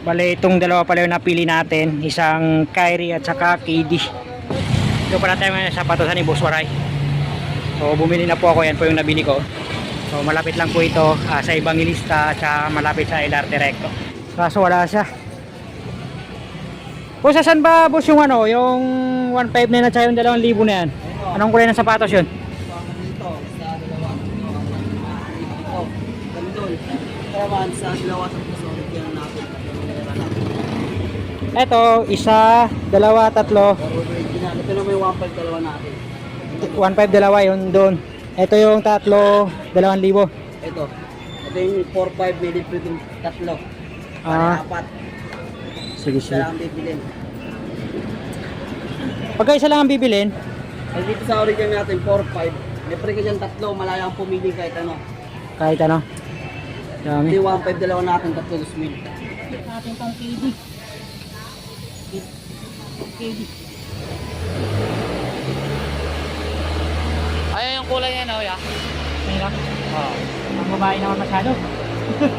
Bale, itong dalawa pala yung napili natin. Isang Kyrie at saka KD. Ito pala tayo ngayon sa patosan ni Boss Waray. So, bumili na po ako. Yan po yung nabili ko. So, malapit lang po ito ah, sa Evangelista at malapit sa LRT Recto. Kaso wala siya. Boss, saan ba boss yung ano, yung 1.5 na yun at saka yung 2,000 na yan? Anong kulay ng sapatos yun? Dito, sa dalawa. Ito, sa dalawa puso, yan natin. Pera natin. Ito, isa, dalawa, tatlo. Ito naman yung 1.5 dalawa natin. 1.5 dalawa yun doon. Ito yung tatlo, 2,000. Ito. Ito yung 4.5 minute po itong tatlo. Ah. Apat. Sige, Isa sige. lang bibilin. Pagka isa lang ang bibilin, Ay dito sa original natin, 4.5. May pre ka dyan tatlo, malayang pumili kahit ano. kahit ano. Ito Dami. yung 1.5 dalawa natin, tatlo dos mil. Natin tong KD. KD. Ayan yung kulay niya, no, ya? Lang. Oo. Ang babae naman masyado.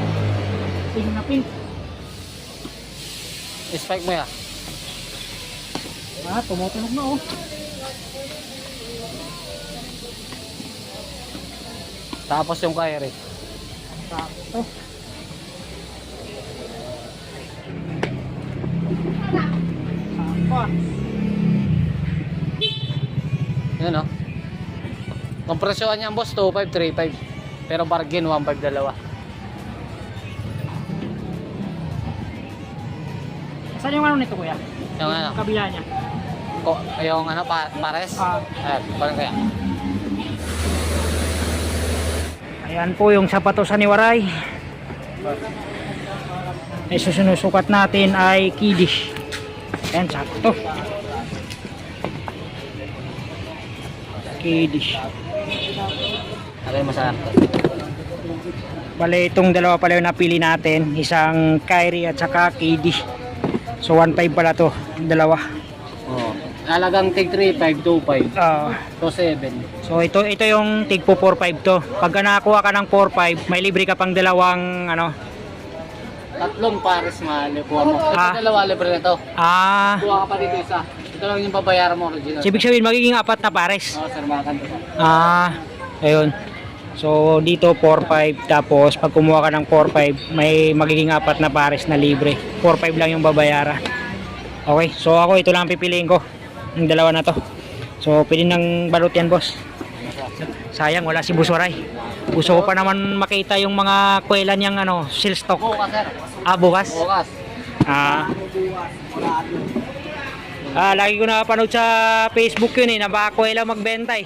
Pink na pink. Spike mo, ya. Ah, tumutunog na oh. Tapos yung Kyrie. Sakto. Sakto ah. Yun, no? Ang presyohan niya, boss, 2,535. Pero bargain, 1,5 dalawa. Saan yung ano nito kuya? Yung ano, kabila niya. ko, yung ano, pa, pares. Ah. Ayan, parang kaya. Ayan po yung sapatosan ni Waray. Ay susunusukat natin ay kiddish. Ayan, sakto. Kiddish. Yung masarap? Bale, itong dalawa pala yung napili natin. Isang Kyrie at saka KD. So, 1.5 pala to. Dalawa. Oo. Alagang tig 3,525. Ah, 27. so, ito ito yung tig po 4.5 to. Pagka nakakuha ka ng 4.5, may libre ka pang dalawang ano. Tatlong pares mahal yung kuha mo. Ito Ah. dalawa, libre na to. Ah, Kuha ka pa dito isa. Ito lang yung babayaran mo original. so, ibig sabihin magiging apat na pares. Oo, sir, to. Ah, ayun. So, dito 4.5 tapos pag kumuha ka ng 4.5, may magiging apat na pares na libre. 4.5 lang yung babayaran. Okay, so ako ito lang ang pipiliin ko. Yung dalawa na to. So, pwede nang balot yan, boss. Sayang, wala si Busoray. Gusto ko pa naman makita yung mga kuwela niyang ano, seal stock. Bukas, sir. Ah, bukas? Bukas. Ah, ah, lagi ko nakapanood sa Facebook yun eh, na baka kuwela magbenta eh.